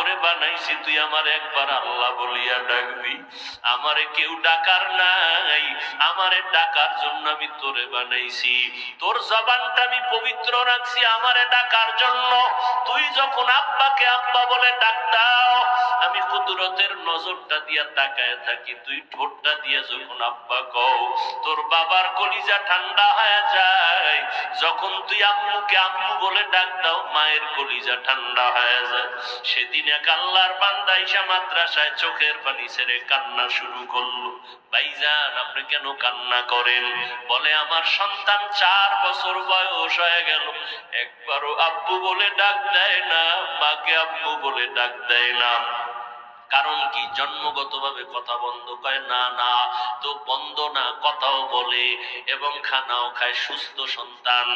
করে বানাইছি, তুই আমার একবার আল্লাহ বলিয়া ডাকবি। আমারে কেউ ডাকার নাই, আমারে ডাকার জন্য আমি তোরে বানাইছি। তোর জবানটা আমি পবিত্র রাখছি আমারে ডাকার জন্য। তুই যখন আব্বাকে আব্বা বলে ডাক দাও, আমি কুদরতের নজরটা দিয়া তাকায় থাকি। তুই ঠোঁটটা দিয়ে যখন আব্বা কও, তোর বাবার কলিজা ঠান্ডা হয়ে যায়। যখন তুই আম্মুকে আম্মু বলে ডাক দাও, মায়ের কলিজা ঠান্ডা হয়ে যায়। সেদিন এক আল্লাহর মাদ্রাসায় চোখের পানি ছেড়ে কান্না শুরু করল। ভাইজান, আপনি কেন কান্না করেন? বলে, আমার সন্তান চার বছর বয়স হয়ে গেল। একবারও আব্বু বলে ডাক দেয় না, মাকে আব্বু বলে ডাক দেয় না। কারণ কি? জন্মগতভাবে কথা বন্ধ করে না না, তো বন্ধ না, কথাও বলে এবং খানাও খায় সুস্থ সন্তান।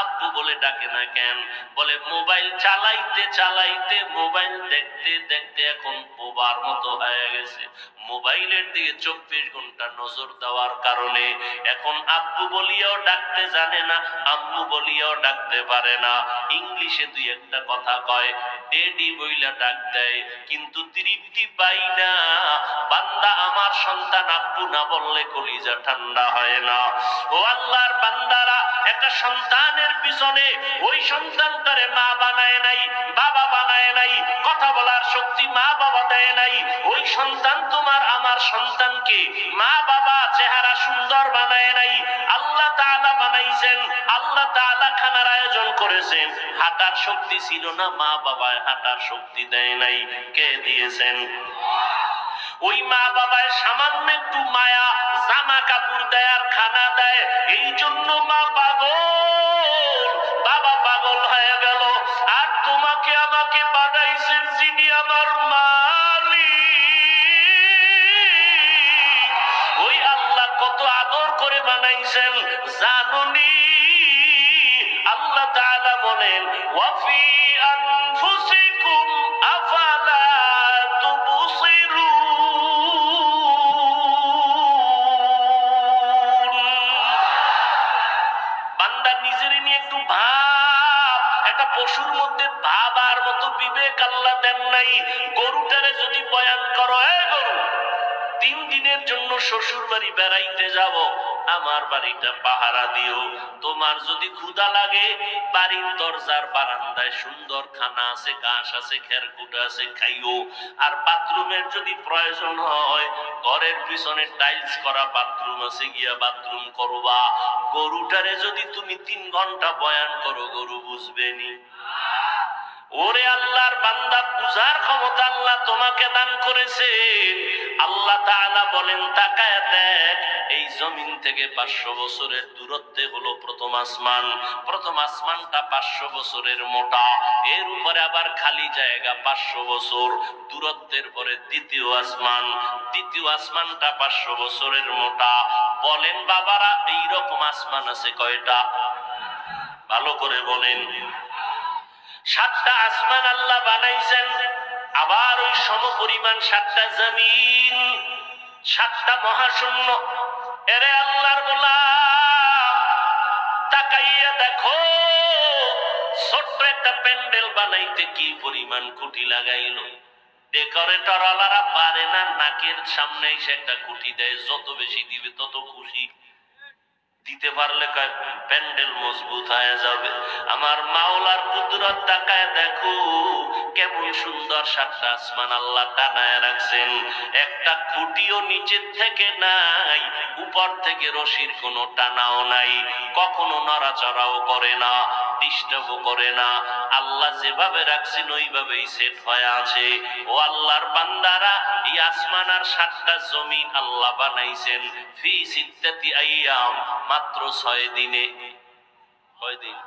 আব্বু বলে, ডাকে না কেন? বলে, মোবাইল চালাইতে চালাইতে, মোবাইল দেখতে দেখতে এখন বোবার মতো হয়ে গেছে। মোবাইলের দিকে চব্বিশ ঘণ্টা নজর দেওয়ার কারণে এখন আব্বু বলিয়াও ডাকতে জানে না, আম্মু বলিয়াও ডাকতে পারে না। ইংলিশে দুই একটা কথা কয়, ডেডি বইলা ডাক দেয়, কিন্তু তৃপ্তি পাই না। বান্দা আমার সন্তান আব্বু না বললে কলিজা ঠান্ডা হয় না। ও আল্লাহর বান্দারা, একটা সন্তানের পিছনে ওই সন্তানটারে মা বানায় নাই, বাবা বানায় নাই, কথা বলার শক্তি মা বাবা দেয় নাই। ওই সন্তান তোমার আমার সন্তানকে মা বাবা চেহারা সুন্দর বানায় নাই। আল্লাহ তাআলা বানাইছেন, আল্লাহ তাআলা খানার আয়োজন করেছেন। হাঁটার শক্তি ছিল না, মা বাবায় হাঁটার শক্তি দেয় নাই। কে দিয়েছেন? ওই মা বাবায় সামান্য একটু মায়া, জামা কাপড় দেয় আর খানা দেয়, এই জন্য মা পাগল, বাবা পাগল হয়ে গেল। আর তোমাকে আমাকে বানাইছেন যিনি আমার মালিক। ওই আল্লাহ কত আদর করে বানাইছেন, জানুনি। আল্লাহ তাআলা বলেন ওয়াফি আনফুসিকুম আল্লাহ দেন নাই, গরুটারে যদি বয়ান করো এ গরু, তিন দিনের জন্য শ্বশুর বাড়ি বেড়াইতে যাব, আমার বাড়িটা পাহারা দিও। তোমার যদি ক্ষুধা লাগে, বাড়ির দরজার বারান্দায় সুন্দর খানা আছে, ঘাস আছে, খেরকুটা আছে, খাইও। আর বাথরুমের যদি প্রয়োজন হয়, ঘরের পিছনে টাইলস করা বাথরুম আছে, গিয়া বাথরুম করবা। গরুটারে যদি তুমি তিন ঘণ্টা বয়ান করো, গরু বুঝবে নি? ওরে আল্লাহর বান্দা, বুঝার ক্ষমতা আল্লাহ তোমাকে দান করেছেন। আল্লাহ তাআলা বলেন, তাকায় দেখ, এই জমিন থেকে পাঁচশো বছরের দূরত্বে হলো প্রথম আসমান। প্রথম আসমানটা পাঁচশো বছরের মোটা। এর উপরে আবার খালি জায়গা পাঁচশো বছর। দূরত্বের পরে দ্বিতীয় আসমান। দ্বিতীয় আসমানটা পাঁচশো বছরের মোটা। বলেন, বাবারা, এইরকম আসমান আছে কয়টা? ভালো করে বলেন। সাতটা আসমান আল্লাহ বানাইছেন, আবার ওই সম পরিমাণ সাতটা জমিন, সাতটা মহাশূন্য। এরে আল্লাহর তাকাইয়া দেখো, ছোট্ট একটা প্যান্ডেল বানাইতে কি পরিমাণ কুটি লাগাইল। ডেকোরেটর পারে না, নাকের সামনে এসে একটা কুটি দেয়, যত বেশি দিবে তত খুশি। দিতে পারলে প্যান্ডেল মজবুত হয়ে যাবে। আমার মাওলার কুদরত তাকায় দেখো, কেমন সুন্দর সাতটা আসমান আল্লাহ টানায় রাখছেন। একটা খুঁটিও নিচের থেকে নাই, উপর থেকে রশির কোনো টানাও নাই, কখনো নড়াচড়াও করে না। ডিস্টার্ব করে না। আল্লাহ যেভাবে রাখছেন, ওইভাবেই সেট হয়ে আছে। ও আল্লাহর বান্দারা, এই আর সাতটা জমিন আল্লাহ বানাইছেন। ফি আইয়াম, মাত্র ছয় দিনে। দিন।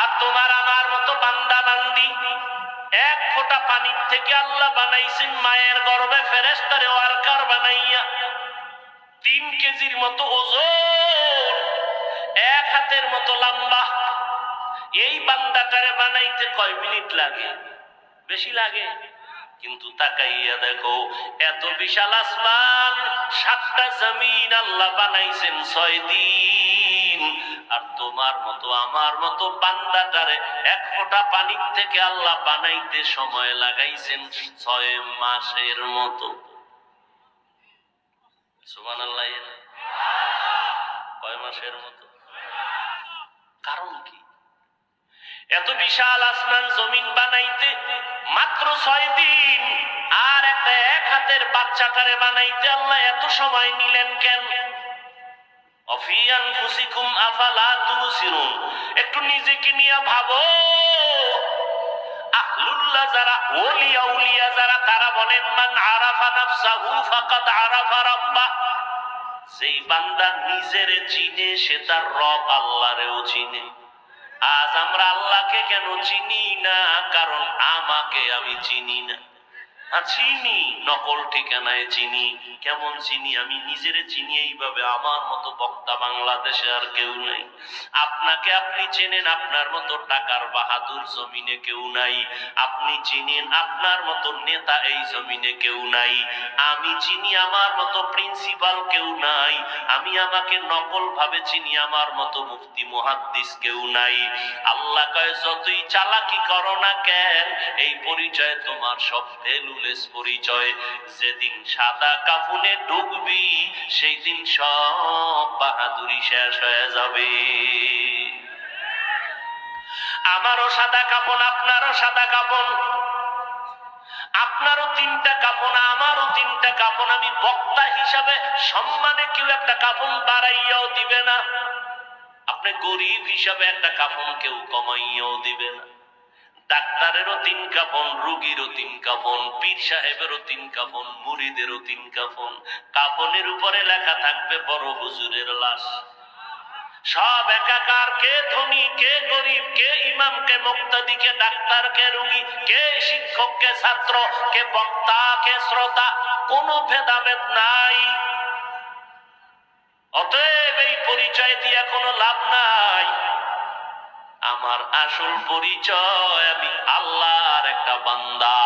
আর তোমার আমার মতো বান্দা বান্দি এক ফোঁটা পানির থেকে আল্লাহ বানাইছেন মায়ের গর্ভে ফেরেস্তারে ওয়ার্কার বানাইয়া, তিন কেজির মতো ওজন এক হাতের মতো লম্বা। এই বান্দাটারে বানাইতে কয় মিনিট লাগে? বেশি লাগে? কিন্তু তাকাইয়া দেখো, এত বিশাল আসমান, সাতটা জমিন আল্লাহ বানাইছেন ছয় দিন। আর তোমার মতো, আমার মতো বান্দাটারে এক ফোঁটা পানির থেকে আল্লাহ বানাইতে সময় লাগাইছেন ছয় মাসের মতো। সুবান আল্লাহ কয় মাসের মতো? কারণ কি? এত বিশাল আসমান জমিন বানাইতে মাত্র ছয় দিন, আর একটা এক হাতের বাচ্চাটারে বানাইতে আল্লাহ এত সময় নিলেন কেন? অফিয়ান আফালা একটু নিজেকে নিয়ে ভাবো। আহলুল্লাহ যারা, ওলিয়া উলিয়া যারা, তারা বলেন, মান আরাফা নাফসাহু ফাকাদ আরাফা যেই বান্দা নিজের চিনে, সে তার রব আল্লাহরেও চিনে। আজ আমরা আল্লাহকে কেন চিনি না? কারণ আমাকে আমি চিনি না। চিনি। নকল ঠিকানায় চিনি। কেমন চিনি? আমি নিজের চিনি এইভাবে। আমার মতো বক্তা বাংলাদেশে আর কেউ নাই। আপনাকে আপনি চেনেন, আপনার মতো টাকার বাহাদুর জমিনে কেউ নাই। আপনি চিনেন, আপনার মতো নেতা এই জমিনে কেউ নাই। আমি চিনি, আমার মতো প্রিন্সিপাল কেউ নাই। আমি আমাকে নকল ভাবে চিনি, আমার মতো মুফতি, মুহাদ্দিস কেউ নাই। আল্লাহ কয়, যতই চালাকি করো না কেন, এই পরিচয় তোমার সব ফেলুলেস পরিচয়। যেদিন সাদা কাপুনে ডুববি সেই দিন সব বাহাদুরি শেষ হয়ে যাবে। আমারও সাদা কাপন আপনারও সাদা কাপন আপনারও তিনটা কাপন আমারও তিনটা কাপন আমি বক্তা হিসাবে সম্মানে কেউ একটা কাপন বাড়াইয়াও দিবে না। আপনি গরিব হিসাবে একটা কাপন কেউ কমাইয়াও দিবে না। ডাক্তারেরও তিন কাফন, রুগীরও তিন কাফন, পীর সাহেবেরও তিন কাফন মুড়িদেরও তিন কাফন। কাফনের উপরে লেখা থাকবে, বড় হুজুরের লাশ। সব একাকার, কে ধনী, কে গরিব, কে ইমাম, কে মুক্তাদি, কে ডাক্তার, কে রুগী, কে শিক্ষক, কে ছাত্র, কে বক্তা, কে শ্রোতা, কোনো ভেদাভেদ নাই। অতএব এই পরিচয় দিয়ে কোনো লাভ নাই। আমার আসল পরিচয় আমি আল্লাহর একটা বান্দা।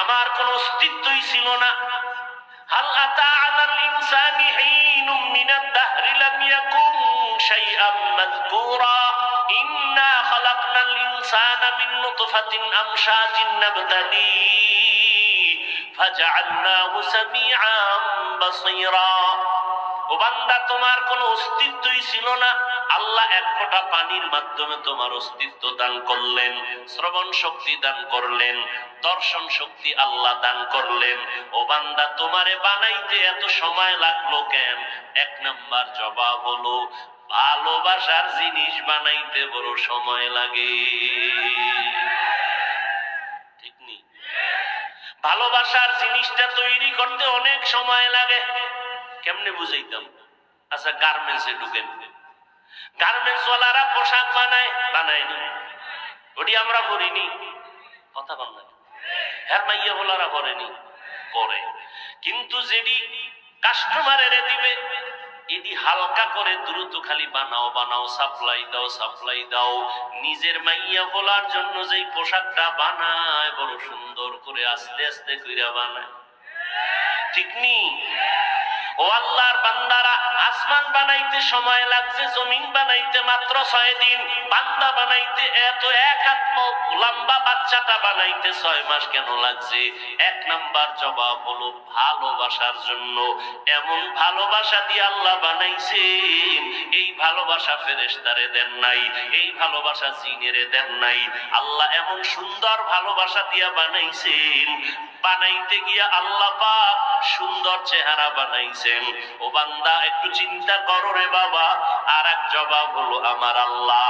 আমার কোন অস্তিত্বই ছিল না। হাল আতা আলাল ইনসানি হিনুম মিনাদ দাহরি লাম ইয়াকুন শাইআম মাযকুরা ইন্না খালাকনাল ইনসানা মিন নুতফাতিন আমশাজিন নাবতালি ফাজআলনাহু সামিআম বাসীরা ও বান্দা, তোমার কোনো অস্তিত্বই ছিল না। আল্লাহ এক ফোঁটা পানির মাধ্যমে তোমার অস্তিত্ব দান করলেন, শ্রবণ শক্তি দান করলেন, দর্শন শক্তি আল্লাহ দান করলেন। ও বান্দা, তোমারে বানাইতে এত সময় লাগল কেন? এক নাম্বার জবাব হলো, ভালোবাসার জিনিস বানাইতে বড় সময় লাগে। ভালোবাসার জিনিসটা তৈরি করতে অনেক সময় লাগে। কেমনে বুঝাইতাম? আচ্ছা গার্মেন্টসে ঢুকেন। গার্মেন্টস ওয়ালারা পোশাক বানায়, বানায়নি। ওটি আমরা করিনি কথা বল না। হ্যাঁ মাইয়া বলারা করেনি করে কিন্তু যেটি কাস্টমারের দিবে এটি হালকা করে দ্রুত খালি বানাও বানাও সাপ্লাই দাও সাপ্লাই দাও। নিজের মাইয়া বলার জন্য যেই পোশাকটা বানায়, বড় সুন্দর করে আস্তে আস্তে কইরা বানায়। ঠিক নি? ও আল্লাহর বান্দারা, আসমান বানাইতে সময় লাগছে, জমিন বানাইতে মাত্র ছয় দিন, বান্দা বানাইতে এত এক হাত লম্বা বাচ্চাটা বানাইতে ছয় মাস কেন লাগছে? এক নাম্বার জবাব হলো ভালোবাসার জন্য। এমন ভালোবাসা দিয়ে আল্লাহ বানাইছেন, এই ভালোবাসা ফেরেশতারে দেন নাই, এই ভালোবাসা জিনেরে দেন নাই। আল্লাহ এমন সুন্দর ভালোবাসা দিয়া বানাইছেন বানাইতে গিয়া আল্লাহ পাক সুন্দর চেহারা বানাইছেন। ও বান্দা, একটু চিন্তা করো রে বাবা। আর এক জবাব হলো, আমার আল্লাহ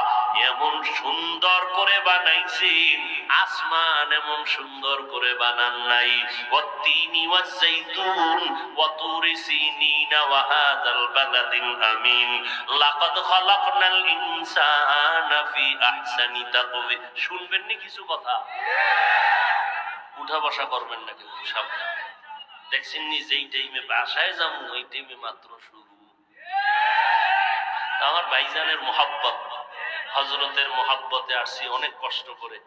এমন সুন্দর করে বানাইছেন। আসমান এমন সুন্দর করে বানান নাই। ওয়াত্তিনি ওয়াজ্জাইতুন ওয়াতুরি সিনিনা ওয়া হাযাল বালাদিল আমিন। লাকাদ খালাকনাল ইনসানা ফি আহসানি তাকওয়িম শুনবেন নি কিছু কথা? উঠা বসা করবেন না কিন্তু সাবধান দেখছেন নি যেই টাইমে বাসায় যাব, ওই টাইমে মাত্র শুরু। আমার ভাইজানের মোহাব্বত হজরতের মোহাব্বতে আসছি অনেক কষ্ট করে।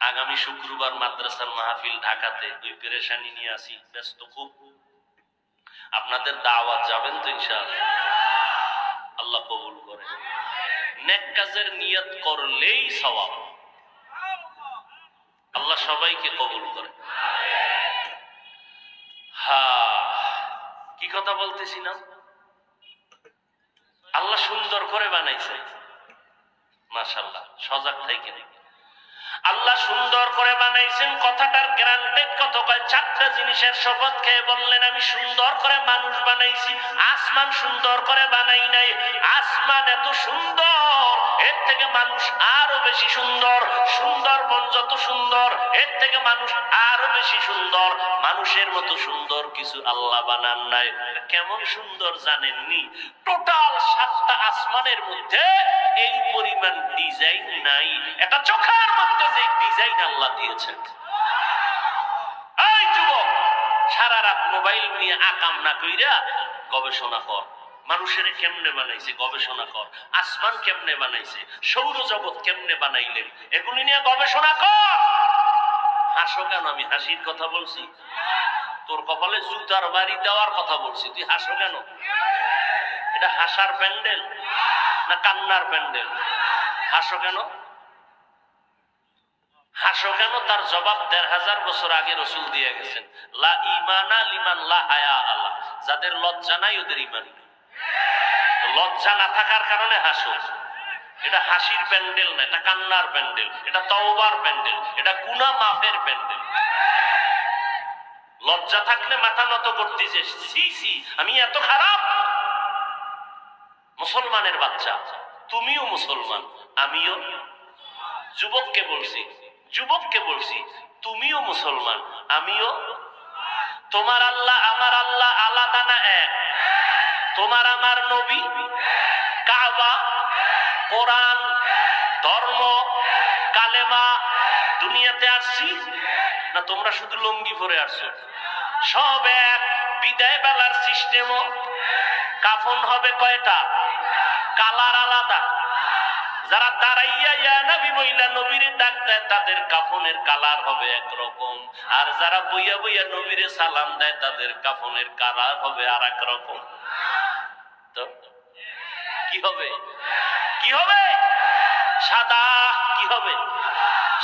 আগামী শুক্রবার মাদ্রাসার মাহফিল ঢাকাতে, ওই পেরেশানি নিয়ে আসি, ব্যস্ত খুব। আপনাদের দাওয়াত যাবেন তো ইনশাআল্লাহ। আল্লাহ কবুল করে নেক কাজের নিয়ত করলেই সওয়াব। আল্লাহ সবাইকে কবুল করে। হা, কি কথা বলতেছিলাম? আল্লাহ সুন্দর করে বানাইছে। মাশাল্লাহ সজাগ থেকে আল্লাহ সুন্দর করে বানাইছেন, কথাটার গ্রান্টেড কত? কয়, চারটা জিনিসের শপথ খেয়ে বললেন, আমি সুন্দর করে মানুষ বানাইছি, আসমান সুন্দর করে বানাই নাই। আসমান এত সুন্দর! এর থেকে মানুষ আরও বেশি সুন্দর, সুন্দরবন যত সুন্দর, এর থেকে মানুষ আরও বেশি সুন্দর, মানুষের মতো সুন্দর কিছু আল্লাহ বানান নাই। কেমন সুন্দর জানেননি? টোটাল সাতটা আসমানের মধ্যে এই পরিমাণ ডিজাইন নাই। এটা চোখের মধ্যে যে ডিজাইন আল্লাহ দিয়েছেন। এই যুবক, সারা রাত মোবাইল নিয়ে আকাম না কইরা গবেষণা কর। মানুষের কেমনে বানাইছে? গবেষণা কর। আসমান কেমনে বানাইছে? সৌরজগৎ কেমনে বানাইলেন? এগুলি নিয়ে গবেষণা কর! হাসো কেন? আমি হাসির কথা বলছি। তোর কপালে জুতার বাড়ি দেওয়ার কথা বলছি। তুই হাসো কেন? এটা হাসার প্যান্ডেল না কান্নার প্যান্ডেল? হাসো কেন? হাসো কেন? তার জবাব দেড় হাজার বছর আগে রসুল দিয়ে গেছেন। লা ইমানা লিমান লা হায়া আল্লাহ। যাদের লজ্জা নাই, ওদের ইমান নেই। লজ্জা না থাকার কারণে হাসো। এটা হাসির প্যান্ডেল না, এটা কান্নার প্যান্ডেল, এটা তওবার প্যান্ডেল, এটা গুনা মাফের প্যান্ডেল। লজ্জা থাকলে মাথা নত করতেছে সি সি আমি এত খারাপ। মুসলমানের বাচ্চা, তুমিও মুসলমান, আমিও। যুবককে বলছি যুবককে বলছি, তুমিও মুসলমান, আমিও। তোমার আল্লাহ, আমার আল্লাহ আলাদা না এক? তোমার আমার নবী, কাবা, কোরআন, ধর্ম, কালেমা, দুনিয়াতে আসছি, না তোমরা শুধু লঙ্গি পরে আসছো? সব এক বিদায় বেলার সিস্টেমও কাফন হবে কয়টা? কালার আলাদা। যারা দাঁড়াইয়া ইয়া নবী বইলা নবীরে ডাক দেয়, তাদের কাফনের কালার হবে একরকম। আর যারা বইয়া বইয়া নবীরে সালাম দেয়, তাদের কাফনের কালার হবে আর এক রকম কি হবে? কি হবে? সাদা কি হবে?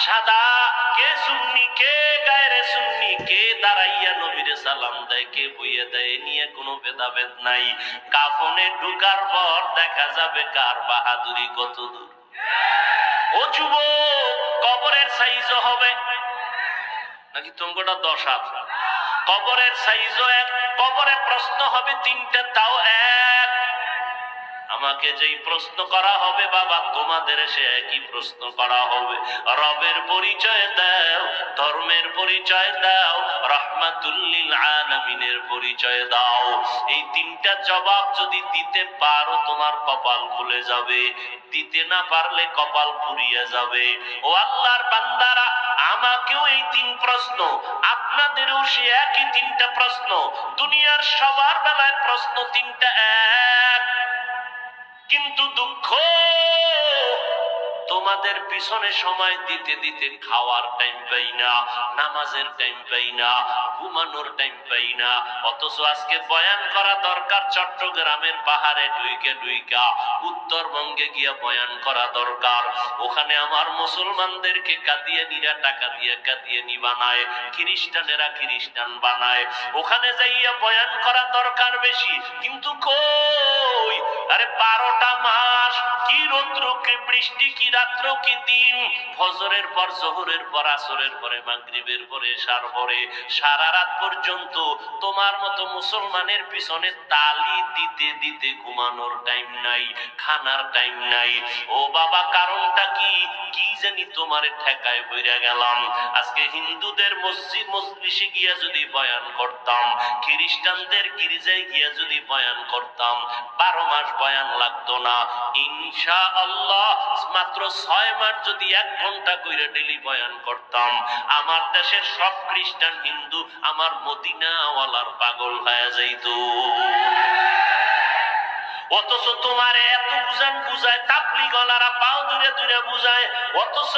সাদা কে সুন্নি, কে গায়রে সুন্নি, কে দাঁড়াইয়া নবীরে সালাম দেয়, কে বইয়ে দেয় নিয়ে কোনো ভেদাভেদ নাই। কাফনে ঢুকার পর দেখা যাবে কার বাহাদুরি কত দূর ও যুব কবরের সাইজও হবে। নাকি তোমাটা দশ হাত? কবরের সাইজও এক, কবরে প্রশ্ন হবে তিনটে, তাও এক। আমাকে যেই প্রশ্ন করা হবে, বাবা, তোমাদের সে একই প্রশ্ন করা হবে। রবের পরিচয় দাও, ধর্মের পরিচয় দাও, রহমাতুল্লিল আলামিনের পরিচয় দাও। এই তিনটা জবাব যদি দিতে পারো, তোমার কপাল খুলে যাবে। দিতে না পারলে কপাল পুড়িয়ে যাবে। ও আল্লাহর বান্দারা, আমাকেও এই তিন প্রশ্ন, আপনাদেরও সে একই তিনটা প্রশ্ন। দুনিয়ার সবার বেলায় প্রশ্ন তিনটা এক। কিন্তু দুঃখ তোমাদের পিছনে সময় দিতে দিতে খাওয়ার টাইম পাই না, নামাজের টাইম পাই না, ঘুমানোর টাইম পাই না। অথচ আজকে বয়ান করা দরকার, চট্টগ্রামের পাহাড়ে ডুইকে ডুইকা উত্তরবঙ্গে গিয়া বয়ান করা দরকার। ওখানে আমার মুসলমানদেরকে কাঁদিয়ে নিরা, টাকা দিয়ে কাঁদিয়ে নি বানায় খ্রিস্টানেরা খ্রিস্টান বানায়। ওখানে যাইয়া বয়ান করা দরকার বেশি, কিন্তু কই? আরে বারোটা মাস, কি রৌদ্র বৃষ্টি কি রাত্র কি দিন? ফজরের পর, জোহরের পর, আসরের পরে, মাগরিবের পরে সার পরে, সারা রাত পর্যন্ত তোমার মতো মুসলমানের পিছনে তালি দিতে দিতে ঘুমানোর টাইম নাই, খানার টাইম নাই। ও বাবা, কারণটা কি? কি জানি তোমার ঠেকায় বইরা গেলাম। আজকে হিন্দুদের মসজিদ, মসজিদে গিয়া যদি বয়ান করতাম, খ্রিস্টানদের গির্জায় গিয়া যদি বয়ান করতাম, বারো মাস বয়ান লাগতো না। ইনশা আল্লাহ মাত্র ছয় মাস যদি এক ঘণ্টা কইরে ডেলি বয়ান করতাম। আমার দেশের সব খ্রিস্টান হিন্দু আমার মদিনাওয়ালার পাগল হয়ে যাইতো। অথচ তোমার এত বুঝান বুঝায় তাপলি গলারা পাও দূরে দূরে বুঝায়। অথচ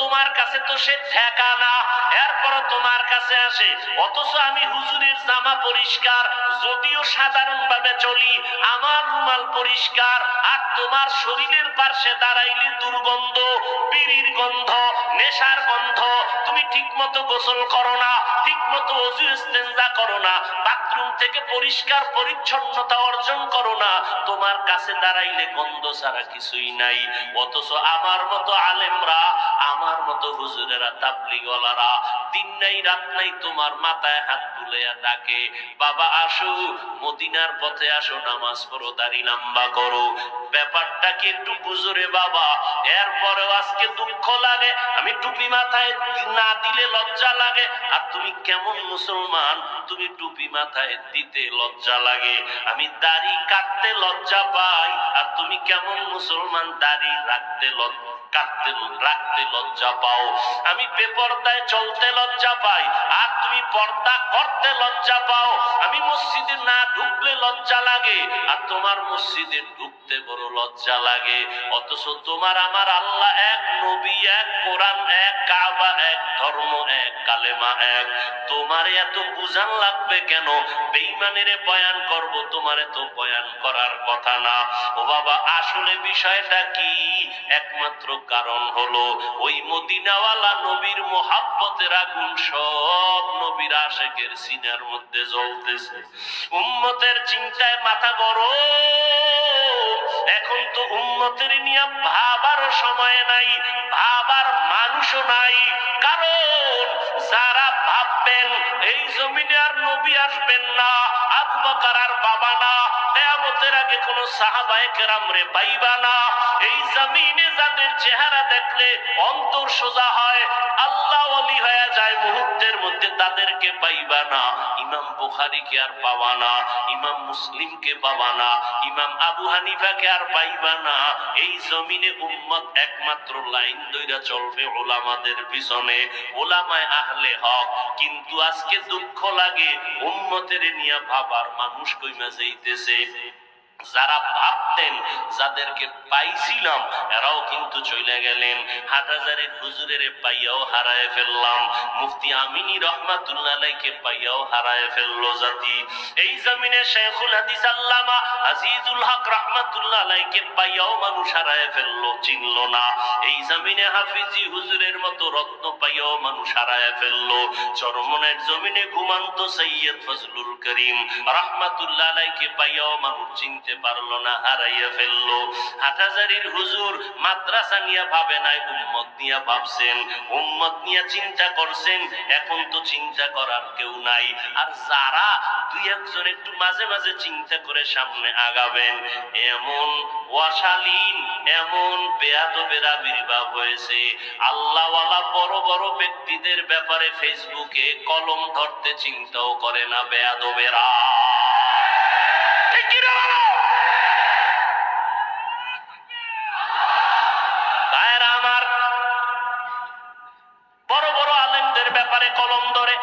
তোমার কাছে তো সে ঠেকা না এরপর তোমার কাছে আসে। অথচ আমি হুজুরের জামা পরিষ্কার, যদিও সাধারণ ভাবে চলি, আমার রুমাল পরিষ্কার, আর তোমার শরীরের পার্শ্বে দাঁড়াইলে দুর্গন্ধ, বিড়ির গন্ধ, নেশার গন্ধ, তুমি ঠিক মতো গোসল করো না ঠিক মতো অজু ইস্তেঞ্জা করো না, বাথরুম থেকে পরিষ্কার পরিচ্ছন্নতা অর্জন করো না তোমার কাছে দাঁড়াইলে গন্ধ ছাড়া কিছুই নাই। অথচ আমার মতো আলেমরা, আমার মতো হুজুরেরা, তাবলিগলারা দিন নাই, রাত নাই তোমার মাথায় হাত তুলিয়া ডাকে। বাবা, আসো, মদিনার পথে আসো, নামাজ পড়ো, দাড়ি লম্বা করো। ব্যাপারটা একটু বুঝরে বাবা? এরপরেও আজকে দুঃখ লাগে। আমি টুপি মাথায় না দিলে লজ্জা লাগে। আর তুমি কেমন মুসলমান? তুমি টুপি মাথায় দিতে লজ্জা লাগে। আমি দাড়ি কাটতে লজ্জা পাই। আর তুমি কেমন মুসলমান? দাড়ি রাখতে লজ্জা কাটতে রাখতে লজ্জা পাও। আমি বেপর্দায় চলতে লজ্জা পাই, আর তুমি পর্দা করতে লজ্জা পাও। আমি মসজিদে না ঢুকলে লজ্জা লাগে, আর তোমার মসজিদে ঢুকতে বড় লজ্জা লাগে। অথচ তোমার আমার আল্লাহ এক নবী, এক কোরআন, এক কাবা, এক ধর্ম, এক কালেমা, এক। তোমার এত বুঝান লাগবে কেন? বেইমানের বয়ান করব, তোমার এত বয়ান করার কথা না। ও বাবা, আসলে বিষয়টা কি? একমাত্র কারণ হলো, ওই মদিনাওয়ালা নবীর মোহাব্বতের আগুন সব নবীর আশেকের সিনার মধ্যে জ্বলতেছে। উম্মতের চিন্তায় মাথা গরম। এখন তো উন্নতির নিয়ে ভাবার সময় নাই, ভাবার মানুষও নাই। কারণ যারা ভাববেন, এই জমিনে আর নবী আসবেন না। বকর আর বাবা না, কেয়ামতের আগে কোন পাইবা না। এই জমিনে যাদের চেহারা দেখলে অন্তর সোজা হয়, আল্লাহ ওলি হয়ে যায় মুহূর্তের মধ্যে তাদেরকে পাইবা না। ইমাম বুখারীকে আর পাবা না, ইমাম মুসলিমকে পাবা না, ইমাম আবু হানিফাকে আর পাইবা না। এই জমিনে উম্মত একমাত্র লাইন দইরা চলবে ওলামাদের পিছনে। ওলামায় আহলে হক, কিন্তু আজকে দুঃখ লাগে উম্মতের নিয়ে ভাবার arma, nu-și câină zei. যারা ভাবতেন যাদেরকে পাইছিলাম, এরাও কিন্তু চলে গেলেন। হাটাজারের হুজুরের পাইয়াও হারায় ফেললাম। মুফতি আমিনী রহমাতুল্লাহ আলাইকে পাইয়াও হারায় ফেলল জাতি। এই জমিনে শেখুল হাদিস আল্লামা আজিজুল হক রহমাতুল্লাহ আলাইকে পাইয়াও মানুষ হারায় ফেলল, চিনলো না। এই জমিনে হাফিজি হুজুরের মতো রত্ন পাইয়াও মানুষ হারায় ফেলল। চরমনের জমিনে ঘুমান্ত সৈয়দ ফজলুল করিম রহমাতুল্লাহ আলাইকে পাইয়াও মানুষ চিনতে পারল না, হারাইয়া ফেলল। হাটাজারির হুজুর মাদ্রাসা নিয়ে ভাবে নাই, উম্মত নিয়ে ভাবছেন, উম্মত নিয়ে চিন্তা করছেন, এখন তো চিন্তা করার কেউ নাই। আর যারা দুই একজন একটু মাঝে মাঝে চিন্তা করে সামনে আগাবেন, এমন ওয়াশালীন এমন বেয়াদবের আবির্ভাব হয়েছে। আল্লাহওয়ালা বড় বড় ব্যক্তিদের ব্যাপারে ফেসবুকে কলম ধরতে চিন্তাও করে না বেয়াদবেরা। পারে কলম ধরে।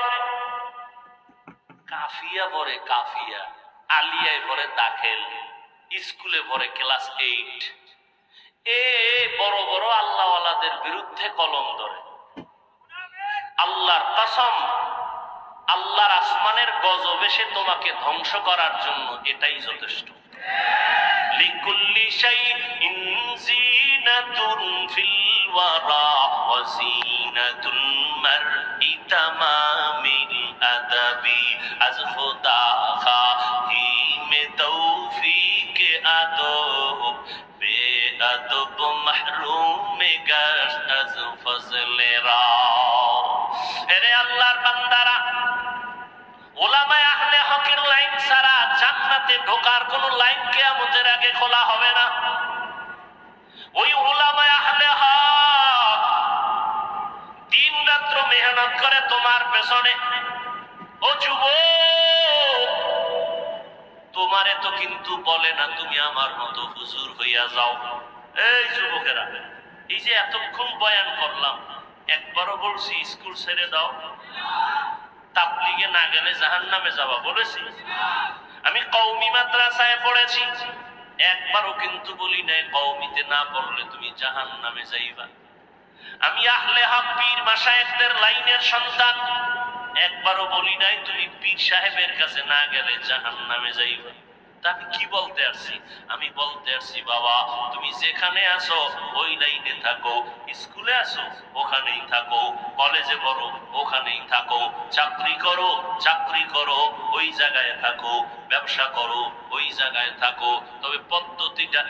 কাফিয়া পরে কাফিয়া, আলিয়ায় পরে দাখেল, স্কুলে পরে ক্লাস এইট। এ বড় বড় আল্লাহওয়ালাদের বিরুদ্ধে কলম ধরে। আল্লাহর কসম, আল্লাহর আসমানের গজব এসে তোমাকে ধ্বংস করার জন্য এটাই যথেষ্ট। ফিল ওয়ারা ওয়াজিনাতুন মার تمام ادبی از خدا خواہی میں توفیق ادب بے ادب محروم گشت از فضل را ارے আল্লাহর বান্দারা ওলামায় আহলে হকের লাইন ছাড়া জান্নাতে ঢোকার কোন লাইন কেয়ামতের আগে খোলা হবে না ওই পেছনে ও যুব তোমারে তো কিন্তু বলে না তুমি আমার মতো হুজুর হইয়া যাও। এই যুবকেরা, এই যে এতক্ষণ বয়ান করলাম, একবারও বলছি স্কুল ছেড়ে দাও। তাবলিগে না গেলে জাহান নামে যাওয়া বলেছি। আমি কৌমি মাদ্রাসায় পড়েছি। একবারও কিন্তু বলি নাই, কওমিতে না পড়লে তুমি জাহান নামে যাইবা। আমি আহলে হাম পীর মাসায়েকদের লাইনের সন্তান। একবারও বলি নাই তুমি পীর সাহেবের কাছে না গেলে জাহান নামে যাইবা আমি কি বলতে আসছি? আমি বলতে আসছি, বাবা, তুমি যেখানে আছো, ওই লাইনে থাকো, স্কুলে আছো, ওখানেই থাকো, কলেজে পড়ো, ওখানেই থাকো, চাকরি করো চাকরি করো, ওই জায়গায় থাকো, ব্যবসা করো, ওই জায়গায় থাকো, তবে পদ্ধতিটা